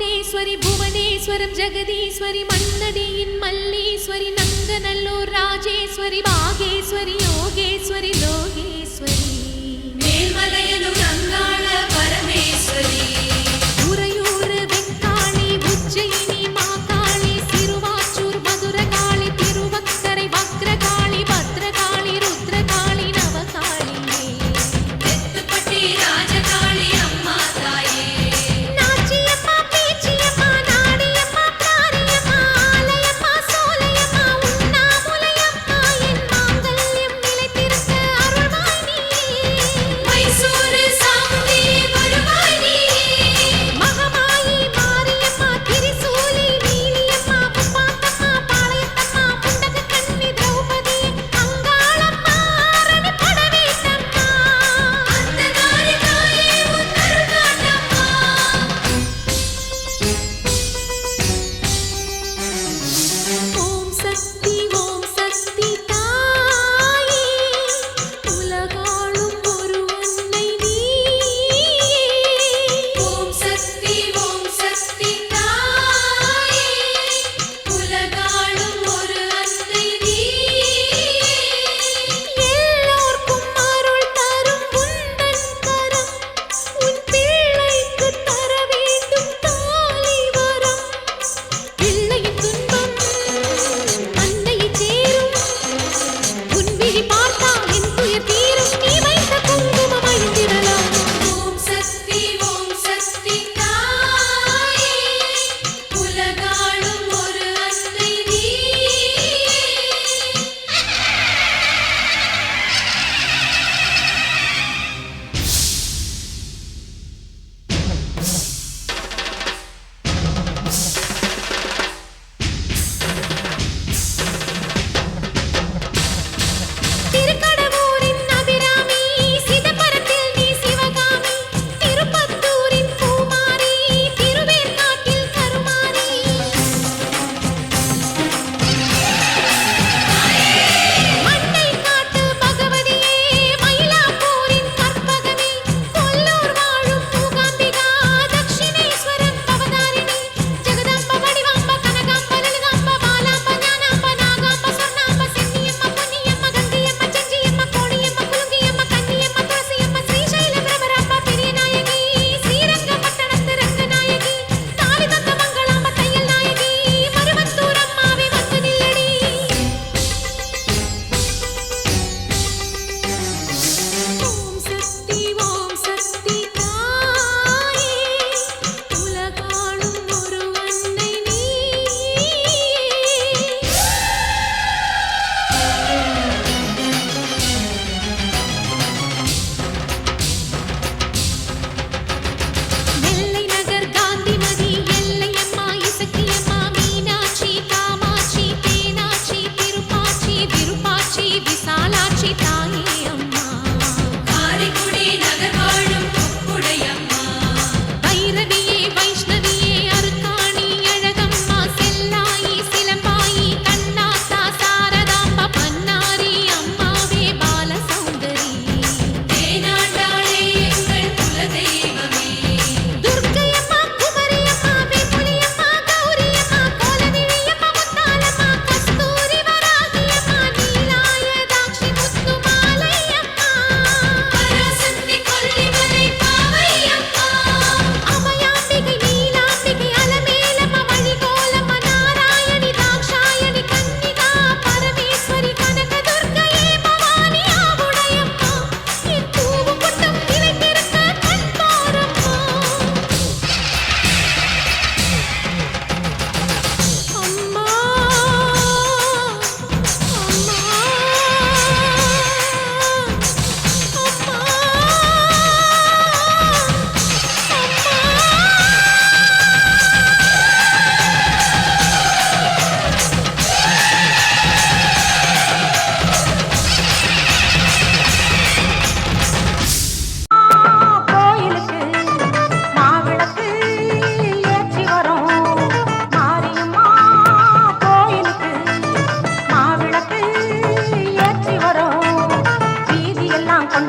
భువనేశ్వరి భువనేశ్వరం జగదీశ్వరి మన్నడియిన్ మల్లీశ్వరి నందనల్లో రాజేశ్వరి భాగేశ్వరి యోగేశ్వరి లోగేశ్వరి మేల్మలయ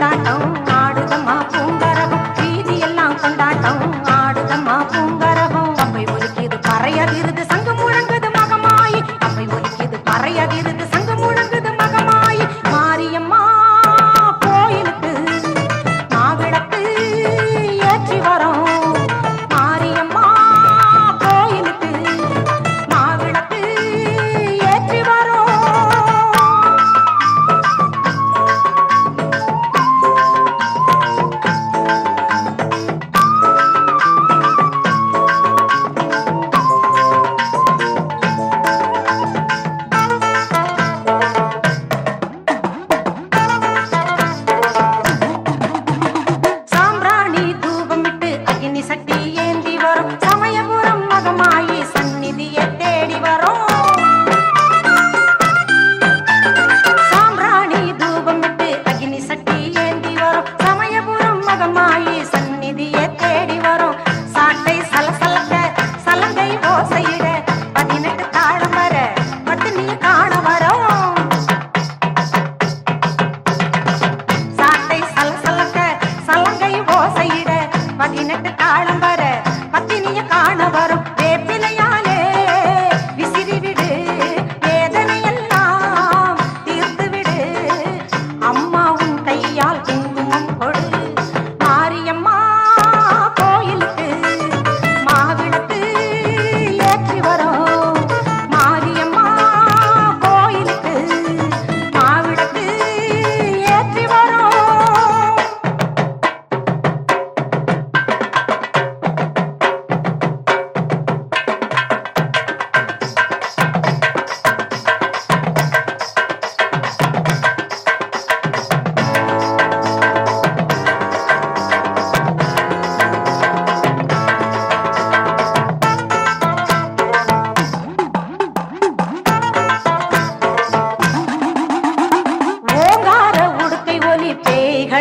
ಕಾಣೋ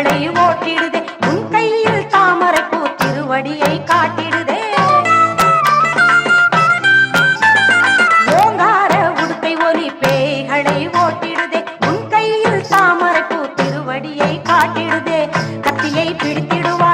கண்களை ஓட்டிடுதே. உன் கையில் தாமரை பூ திருவடியை காட்டிடுதே. ஓங்கார உடுக்கை ஒலி பேய்களை ஓட்டிடுதே. உன் கையில் தாமரை பூ திருவடியை காட்டிடுதே. கத்தியை பிடித்திடுவார்